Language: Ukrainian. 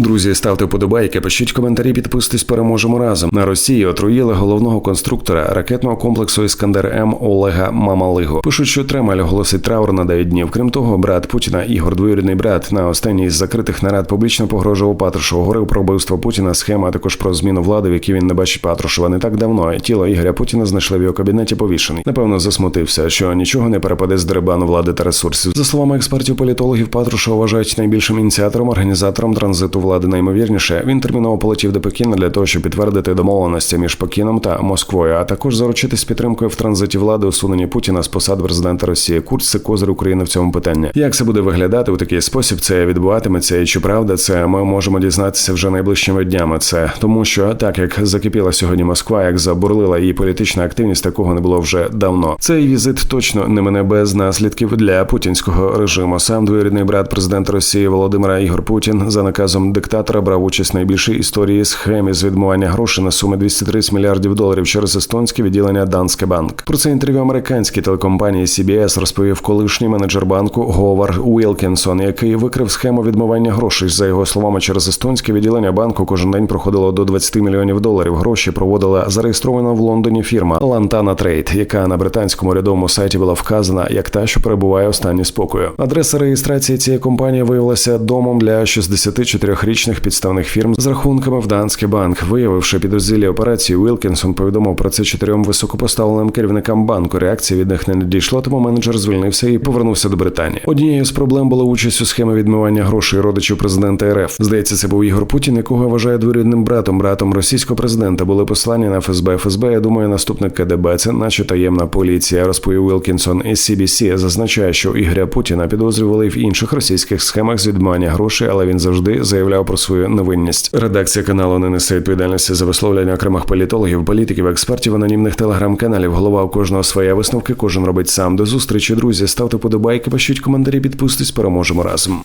Друзі, ставте вподобайки, пишіть коментарі, підписуйтесь, переможемо разом. На Росії отруїли головного конструктора ракетного комплексу Іскандер М Олега Мамалигу. Пишуть, що Тремаль оголосить траур на 9 днів. Крім того, брат Путіна Ігор двоюрідний брат на останній з закритих нарад публічно погрожував Патрушеву. Говорив про вбивство Путіна, схема а також про зміну влади, в якій він не бачить Патрушева. Не так давно тіло Ігоря Путіна знайшли в його кабінеті повішений. Напевно, засмутився, що нічого не перепаде з дерибану влади та ресурсів. За словами експертів політологів, Патрушева вважають найбільшим ініціатором, організатором транзиту влади. Наймовірніше він терміново полетів до Пекіна для того, щоб підтвердити домовленості між Пекіном та Москвою, а також заручитись підтримкою в транзиті влади усунення Путіна з посад президента Росії. Курс це козир України в цьому питанні. Як це буде виглядати у такий спосіб? Це відбуватиметься, і чи правда це ми можемо дізнатися вже найближчими днями. Це тому, що так як закипіла сьогодні Москва, як забурлила її політична активність, такого не було вже давно. Цей візит точно не мене без наслідків для путінського режиму. Сам двоюрідний брат президента Росії Володимира Ігор Путін за наказом диктатора брав участь в найбільшій історії схемі з відмивання грошей на суми 230 мільярдів доларів через естонське відділення Данське Банк. Про це інтерв'ю американській телекомпанії CBS розповів колишній менеджер банку Говард Уілкінсон, який викрив схему відмивання грошей. За його словами, через естонське відділення банку кожен день проходило до 20 мільйонів доларів. Гроші проводила зареєстрована в Лондоні фірма Лантана Трейд, яка на британському рядовому сайті була вказана як та, що перебуває у стані спокою. Адреса реєстрації цієї компанії виявилася домом для 64-річних підставних фірм з рахунками в Данський банк. Виявивши підозрілі операції, Уілкінсон повідомив про це чотирьом високопоставленим керівникам банку. Реакції від них не надійшло, тому менеджер звільнився і повернувся до Британії. Однією з проблем була участь у схемі відмивання грошей родичів президента РФ. Здається, це був Ігор Путін, якого вважає двоюрідним братом, братом російського президента. Були послані на ФСБ. ФСБ, я думаю, наступник КДБ. Це наче таємна поліція. Розповів Уілкінсон із CBC. Зазначає, що Ігоря Путіна підозрювали в інших російських схемах з відмивання грошей, але він завжди заявляв про свою невинність. Редакція каналу не несе відповідальності за висловлення окремих політологів, політиків, експертів, анонімних телеграм-каналів. Голова у кожного своя висновки. Кожен робить сам. До зустрічі, друзі. Ставте подобайки, пишіть коментарі, підписуйтесь, переможемо разом.